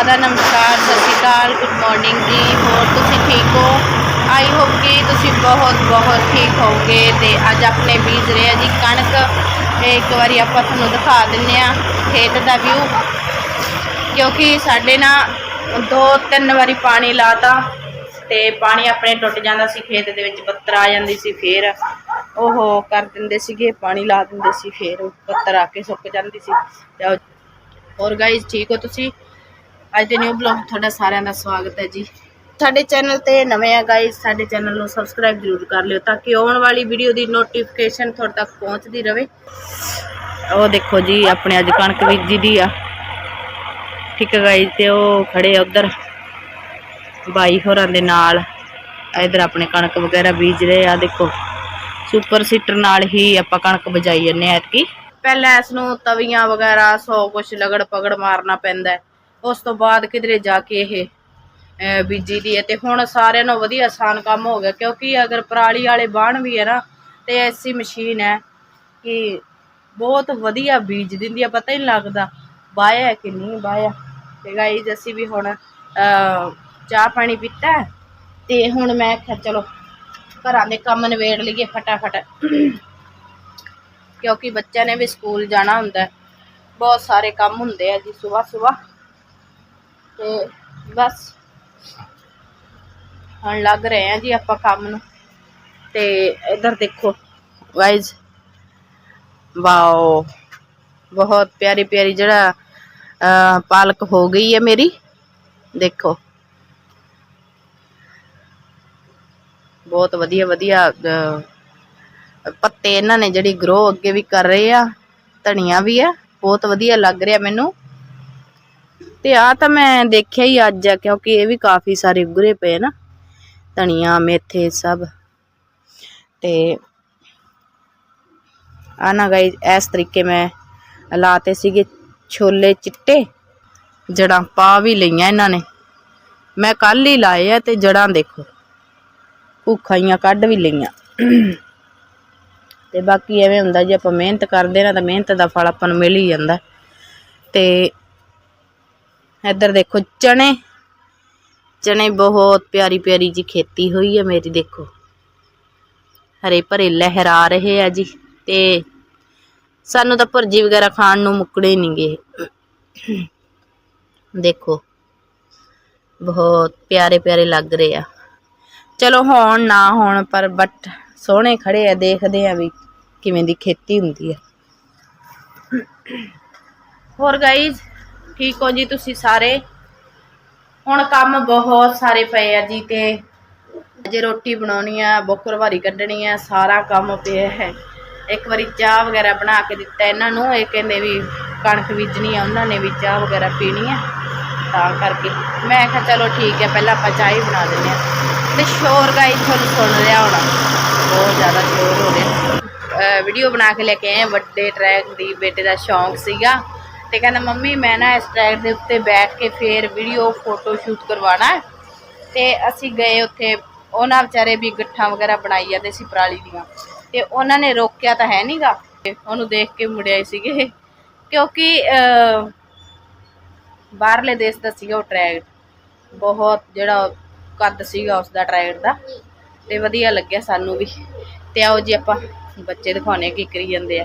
ਆਦਾ ਨਮਸਕਾਰ, ਸਤਿ ਸ਼੍ਰੀ ਅਕਾਲ ਗੁੱਡ ਮਾਰਨਿੰਗ ਜੀ। ਹੋਰ ਤੁਸੀਂ ਠੀਕ ਹੋ? ਆਈ ਹੋਪ ਕਿ ਤੁਸੀਂ ਬਹੁਤ ਬਹੁਤ ਠੀਕ ਹੋਗੇ ਤੇ ਅੱਜ ਆਪਣੇ ਬੀਜ ਰਹੇ ਆ ਜੀ ਕਣਕ। ਤੇ ਇੱਕ ਵਾਰੀ ਆਪਾਂ ਤੁਹਾਨੂੰ ਦਿਖਾ ਦਿੰਨੇ ਆ ਖੇਤ ਦਾ ਵਿਊ ਕਿਉਂਕਿ ਸਾਡੇ ਨਾ ਦੋ, ਤਿੰਨ ਵਾਰੀ ਪਾਣੀ ਲਾਤਾ ਤੇ ਪਾਣੀ ਆਪਣੇ ਟੁੱਟ ਜਾਂਦਾ ਸੀ, ਖੇਤ ਦੇ ਵਿੱਚ ਬੱਤਰ ਆ ਜਾਂਦੀ ਸੀ ਫੇਰ। ਉਹ ਕਰ ਦਿੰਦੇ ਸੀਗੇ, ਪਾਣੀ ਲਾ ਦਿੰਦੇ ਸੀ ਫੇਰ ਬੱਤਰ ਆ ਕੇ ਸੁੱਕ ਜਾਂਦੀ ਸੀ। ਤੇ ਹੋਰ ਗਾਇਜ਼ ਠੀਕ ਹੋ ਤੁਸੀਂ? ਅੱਜ ਦੇ ਨਿਊ ਬਲੌਗ ਤੁਹਾਡਾ ਸਾਰਿਆਂ ਦਾ ਸਵਾਗਤ ਹੈ ਜੀ। ਸਾਡੇ ਚੈਨਲ ਤੇ ਨਵੇਂ ਆ ਗਾਇਜ਼ ਸਾਡੇ ਚੈਨਲ ਨੂੰ ਸਬਸਕ੍ਰਾਈਬ ਜ਼ਰੂਰ ਕਰ ਲਿਓ ਤਾਂ ਕਿ ਆਉਣ ਵਾਲੀ ਵੀਡੀਓ ਦੀ ਨੋਟੀਫਿਕੇਸ਼ਨ ਤੁਹਾਡੇ ਤੱਕ ਪਹੁੰਚਦੀ ਰਹੇ ਉਹ ਦੇਖੋ ਜੀ ਆਪਣੇ ਅੱਜ ਕਣਕ ਬੀਜੀ ਦੀ ਆ। ਠੀਕ ਹੈ ਗਾਇਜ਼ ਤੇ ਉਹ ਖੜੇ ਆ ਉਧਰ। ਬਾਈ ਹੋਰਾਂ ਦੇ ਨਾਲ। ਇਧਰ ਆਪਣੇ ਕਣਕ ਵਗੈਰਾ ਬੀਜ ਰਹੇ ਆ ਦੇਖੋ। ਸੁਪਰ ਸੀਟਰ ਨਾਲ ਹੀ ਆਪਾਂ ਕਣਕ ਬਜਾਈ ਜੰਨੇ ਐਤਕੀ। ਪਹਿਲਾਂ ਇਸ ਨੂੰ ਤਵੀਆਂ ਵਗੈਰਾ ਸੌ ਕੁਛ ਲਗੜ ਪਗੜ ਮਾਰਨਾ ਪੈਂਦਾ ਹੈ। ਉਸ ਤੋਂ ਬਾਅਦ ਕਿਧਰੇ ਜਾ ਕੇ ਇਹ ਬੀਜੀ ਦੀ ਹੈ ਤੇ ਹੁਣ ਸਾਰਿਆਂ ਨੂੰ ਵਧੀਆ ਆਸਾਨ ਕੰਮ ਹੋ ਗਿਆ ਕਿਉਂਕਿ ਅਗਰ ਪਰਾਲੀ ਵਾਲੇ ਬਾਣ ਵੀ ਹੈ ਨਾ ਤੇ ਐਸੀ ਮਸ਼ੀਨ ਹੈ ਕਿ ਬਹੁਤ ਵਧੀਆ ਬੀਜ ਦਿੰਦੀ ਆ ਪਤਾ ਹੀ ਨਹੀਂ ਲੱਗਦਾ ਬਾਇਆ ਕਿ ਨਹੀਂ ਬਾਇਆ। ਤੇ ਗਾਈਜ਼ ਅਸੀਂ ਵੀ ਹੁਣ ਅਹ, ਚਾਹ ਪਾਣੀ ਪੀਤਾ ਤੇ ਹੁਣ ਮੈਂ ਕਿਹਾ ਚਲੋ ਘਰਾਂ ਦੇ ਕੰਮ ਨਿਬੇੜ ਲਈਏ ਫਟਾਫਟ। ਕਿਉਂਕਿ ਬੱਚਿਆਂ ਨੇ ਵੀ ਸਕੂਲ ਜਾਣਾ ਹੁੰਦਾ ਬਹੁਤ ਸਾਰੇ ਕੰਮ ਹੁੰਦੇ ਆ ਜੀ ਸਵੇਰ ਸਵੇਰ ਤੇ ਬਸ। ਹੁਣ ਲੱਗ ਰਹੇ ਆ ਜੀ ਆਪਾਂ ਕੰਮ ਨੂੰ। ਤੇ ਇਧਰ ਦੇਖੋ ਗਾਇਜ਼ ਵਾਓ ਬਹੁਤ ਪਿਆਰੀ ਪਿਆਰੀ ਜਿਹੜਾ ਅਹ, ਪਾਲਕ ਹੋ ਗਈ ਹੈ ਮੇਰੀ। ਦੇਖੋ। ਬਹੁਤ ਵਧੀਆ ਵਧੀਆ ਪੱਤੇ ਇਹਨਾਂ ਨੇ ਜਿਹੜੀ ਗਰੋ ਅੱਗੇ ਵੀ ਕਰ ਰਹੇ ਆ ਧਨੀਆ ਵੀ ਆ ਬਹੁਤ ਵਧੀਆ ਲੱਗ ਰਿਹਾ ਮੈਨੂੰ। ਤੇ ਆ ਤਾਂ ਮੈਂ ਦੇਖਿਆ ਹੀ ਅੱਜ ਆ, ਕਿਉਂਕਿ ਇਹ ਵੀ ਕਾਫੀ ਸਾਰੇ ਉਗਰੇ ਪਏ ਨਾ, ਧਨੀਆ, ਮੇਥੇ ਸਭ। ਤੇ ਆ ਨਾ ਗਾਈ ਇਸ ਤਰੀਕੇ ਮੈਂ ਲਾਤੇ ਸੀਗੇ ਛੋਲੇ ਚਿੱਟੇ ਜੜਾਂ ਪਾ ਵੀ ਲਈਆਂ ਇਹਨਾਂ ਨੇ। ਮੈਂ ਕੱਲ ਹੀ ਲਾਏ ਆ ਤੇ ਜੜਾਂ ਦੇਖੋ, ਭੁੱਖਾਈਆਂ ਕੱਢ ਵੀ ਲਈਆਂ। ਤੇ ਬਾਕੀ ਐਵੇਂ ਹੁੰਦਾ ਜੇ ਆਪਾਂ ਮਿਹਨਤ ਕਰਦੇ ਨਾ ਤਾਂ ਮਿਹਨਤ ਦਾ ਫਲ ਆਪਾਂ ਨੂੰ ਮਿਲ ਹੀ ਜਾਂਦਾ। ਤੇ ਇੱਧਰ ਦੇਖੋ ਚਣੇ ਚਣੇ ਬਹੁਤ ਪਿਆਰੀ ਪਿਆਰੀ ਜੀ ਖੇਤੀ ਹੋਈ ਹੈ ਮੇਰੀ ਦੇਖੋ ਹਰੇ ਭਰੇ ਲਹਿਰਾ ਰਹੇ ਆ ਜੀ ਤੇ ਸਾਨੂੰ ਤਾਂ ਭੁਰਜੀ ਵਗੈਰਾ ਖਾਣ ਨੂੰ ਮੁੱਕੜੇ ਨਹੀਂਗੇ ਦੇਖੋ ਬਹੁਤ ਪਿਆਰੇ ਪਿਆਰੇ ਲੱਗ ਰਹੇ ਆ ਚਲੋ ਹੋਣ ਨਾ ਹੋਣ ਪਰ ਬਟ ਸੋਹਣੇ ਖੜੇ ਆ ਦੇਖਦੇ ਆ ਵੀ ਕਿਵੇਂ ਦੀ ਖੇਤੀ ਹੁੰਦੀ ਆ ਹੋਰ ਗਾਈਜ਼ ਠੀਕ ਹੋ ਜੀ ਤੁਸੀਂ ਸਾਰੇ? ਹੁਣ ਕੰਮ ਬਹੁਤ ਸਾਰੇ ਪਏ ਆ ਜੀ ਤੇ ਅਜੇ ਰੋਟੀ ਬਣਾਉਣੀ ਆ ਬੁੱਕਰਵਾਰੀ ਕੱਢਣੀ ਆ, ਸਾਰਾ ਕੰਮ ਪਿਆ ਹੈ। ਇੱਕ ਵਾਰੀ ਚਾਹ ਵਗੈਰਾ ਬਣਾ ਕੇ ਦਿੱਤਾ ਇਹਨਾਂ ਨੂੰ, ਇਹ ਕਹਿੰਦੇ ਵੀ ਕਣਕ ਬੀਜਣੀ ਆ, ਉਹਨਾਂ ਨੇ ਵੀ ਚਾਹ ਵਗੈਰਾ ਪੀਣੀ ਆ, ਤਾਂ ਕਰਕੇ। ਮੈਂ ਕਿਹਾ ਚਲੋ ਠੀਕ ਹੈ ਪਹਿਲਾਂ ਆਪਾਂ ਚਾਹ ਹੀ ਬਣਾ ਦਿੰਦੇ ਆ। ਤੇ ਸ਼ੋਰ ਗਾਈ ਤੁਹਾਨੂੰ ਸੁਣ ਰਿਹਾ ਹੋਣਾ। ਬਹੁਤ ਜ਼ਿਆਦਾ ਸ਼ੋਰ ਹੋ ਰਿਹਾ। ਵੀਡੀਓ ਬਣਾ ਕੇ ਲੈ ਕੇ ਆਏ ਵੱਡੇ ਟਰੈਕ ਦੀ ਬੇਟੇ ਦਾ ਸ਼ੌਂਕ ਸੀਗਾ। ਤੇ ਕਹਿੰਦਾ, ਮੰਮੀ, ਮੈਂ ਨਾ ਇਸ ਟਰੈਕ ਦੇ ਉੱਤੇ ਬੈਠ ਕੇ ਫੇਰ ਵੀਡੀਓ ਫੋਟੋ ਸ਼ੂਟ ਕਰਵਾਉਣਾ ਹੈ। ਤੇ ਅਸੀਂ ਗਏ ਉੱਥੇ, ਉਹਨਾਂ ਵਿਚਾਰੇ ਵੀ ਗੱਠਾਂ ਵਗੈਰਾ ਬਣਾਈ ਜਾਂਦੇ ਸੀ ਪਰਾਲੀ ਦੀਆਂ। ਤੇ ਉਹਨਾਂ ਨੇ ਰੋਕਿਆ ਤਾਂ ਹੈ ਨਹੀਂਗਾ ਉਹਨੂੰ ਦੇਖ ਕੇ ਮੁੜਿਆ ਸੀਗੇ। ਕਿਉਂਕਿ ਬਾਹਰਲੇ ਦੇਸ਼ ਦਾ ਸੀਗਾ ਉਹ ਟਰੈਕ ਬਹੁਤ ਜਿਹੜਾ ਕੱਦ ਸੀਗਾ ਉਸ ਦਾ ਟਰੈਕ ਦਾ। ਤੇ ਵਧੀਆ ਲੱਗਿਆ ਸਾਨੂੰ ਵੀ। ਤੇ ਆਓ ਜੀ ਆਪਾਂ ਬੱਚੇ ਦਿਖਾਉਣੇ ਕੀ ਕਰੀ ਜਾਂਦੇ ਆ।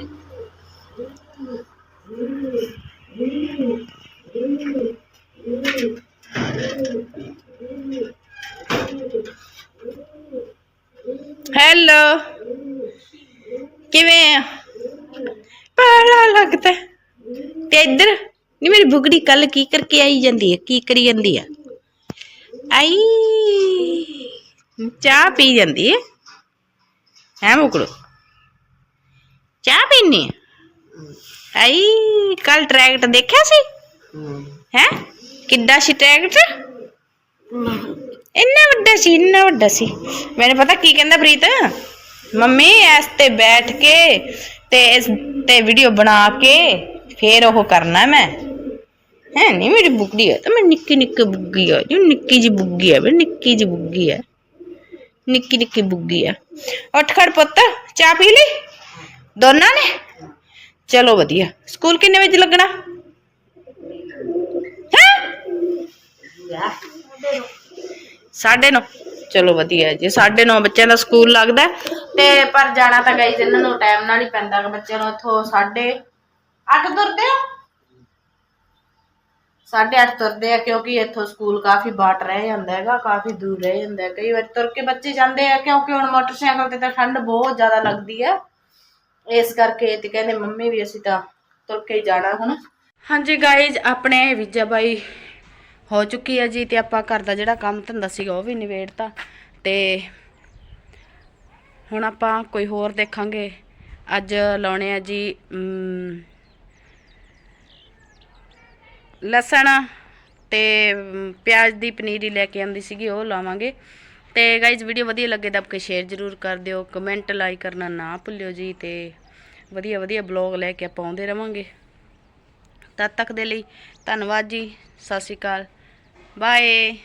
ਹੈਲੋ। ਕਿਵੇਂ ਆ? ਪਾਲਾ ਲੱਗਦਾ। ਹੈ। ਤੇ ਇੱਧਰ ਨਹੀਂ ਮੇਰੀ ਬੁਗੜੀ ਕੱਲ ਕੀ ਕਰਕੇ ਆਈ ਜਾਂਦੀ ਹੈ ਕੀ ਕਰੀ ਜਾਂਦੀ ਆ? ਆਈ। ਚਾਹ ਪੀ ਜਾਂਦੀ ਹੈ ਹੈ ਮੁਕੜੋ। ਚਾਹ ਪੀਣੀ ਹੈ ਆਈ ਕੱਲ ਟਰੈਕਟ ਦੇਖਿਆ ਸੀ? ਹੈ। ਕਿੱਡਾ ਸੀ ਟਰੈਕਟ? इन्ना ਵੱਡਾ सी, इन्ना ਵੱਡਾ सी। मैंने पता की ਕਹਿੰਦਾ प्रीत? मम्मी ਐਸ ਤੇ ਬੈਠ ਕੇ ਤੇ ਇਸ ਤੇ ਵੀਡੀਓ ਬਣਾ ਕੇ ਫੇਰ ਉਹ ਕਰਨਾ ਮੈਂ है, नहीं, मेरी बुग्गी है तो मैं निक्की निक्की बुग्गी है, जो निक्की जी बुग्गी है मेरी निक्की जी बुग्गी है। निक्की निक्की बुग्गी है। उठ खड़ पुत, चाह पी ली? दोनों ने? चलो वधिया। स्कूल किन्ने बजे लगना? है? 9:30 ਚਲੋ ਵਧੀਆ ਜੀ 9:30 ਬੱਚਿਆਂ ਦਾ ਸਕੂਲ ਲੱਗਦਾ। ਤੇ ਪਰ ਜਾਣਾ ਤਾਂ ਗਾਈਜ਼ ਇਹਨਾਂ ਨੂੰ ਟਾਈਮ ਨਾਲ ਹੀ ਪੈਂਦਾ ਕਿ ਬੱਚਿਆਂ ਨੂੰ ਇੱਥੋਂ 8:30 ਤੁਰਦੇ ਆ 8:30 ਤੁਰਦੇ ਆ ਕਿਉਂਕਿ ਇੱਥੋਂ ਸਕੂਲ ਕਾਫੀ ਬਾਟ ਰਹਿ ਜਾਂਦਾ ਹੈਗਾ, ਕਾਫੀ ਦੂਰ ਰਹਿ ਜਾਂਦਾ ਕਈ ਵਾਰ ਤੁਰ ਕੇ ਬੱਚੇ ਜਾਂਦੇ ਆ ਕਿਉਂਕਿ ਹੁਣ ਮੋਟਰਸਾਈਕਲ ਤੇ ਤਾਂ ਠੰਡ ਬਹੁਤ ਜ਼ਿਆਦਾ ਲੱਗਦੀ ਹੈ। ਇਸ ਕਰਕੇ ਤੇ ਕਹਿੰਦੇ ਮੰਮੀ ਵੀ ਅਸੀਂ ਤਾਂ ਤੁਰ ਕੇ ਜਾਣਾ ਹੁਣ। ਹਾਂਜੀ ਗਾਇਜ਼, ਆਪਣੇ ਵਿਜਾ ਬਾਈ ਹੋ ਚੁੱਕੀ ਹੈ ਜੀ ਤੇ ਆਪਾਂ ਘਰ ਦਾ ਜਿਹੜਾ ਕੰਮ ਧੰਦਾ ਸੀਗਾ ਉਹ ਵੀ ਨਿਬੇੜਤਾ ਤੇ ਹੁਣ ਆਪਾਂ ਕੋਈ ਹੋਰ ਦੇਖਾਂਗੇ। ਅੱਜ ਲਾਉਣੇ ਆ ਜੀ ਲਸਣ ਤੇ ਪਿਆਜ਼ ਦੀ ਪਨੀਰੀ ਲੈ ਕੇ ਆਂਦੀ ਸੀਗੀ, ਉਹ ਲਾਵਾਂਗੇ। ਤੇ ਗਾਈਜ਼ ਵੀਡੀਓ ਵਧੀਆ ਲੱਗੇ ਤਾਂ ਆਪਕੇ ਸ਼ੇਅਰ ਜ਼ਰੂਰ ਕਰ ਦਿਓ ਕਮੈਂਟ ਲਾਈਕ ਕਰਨਾ ਨਾ ਭੁੱਲਿਓ ਜੀ ਤੇ ਵਧੀਆ ਵਧੀਆ ਬਲੌਗ ਲੈ ਕੇ ਆਪਾਂ ਆਉਂਦੇ ਰਵਾਂਗੇ। ਤਦ ਤੱਕ ਦੇ ਲਈ ਧੰਨਵਾਦ ਜੀ, ਸਤਿ ਸ਼੍ਰੀ ਅਕਾਲ। Bye!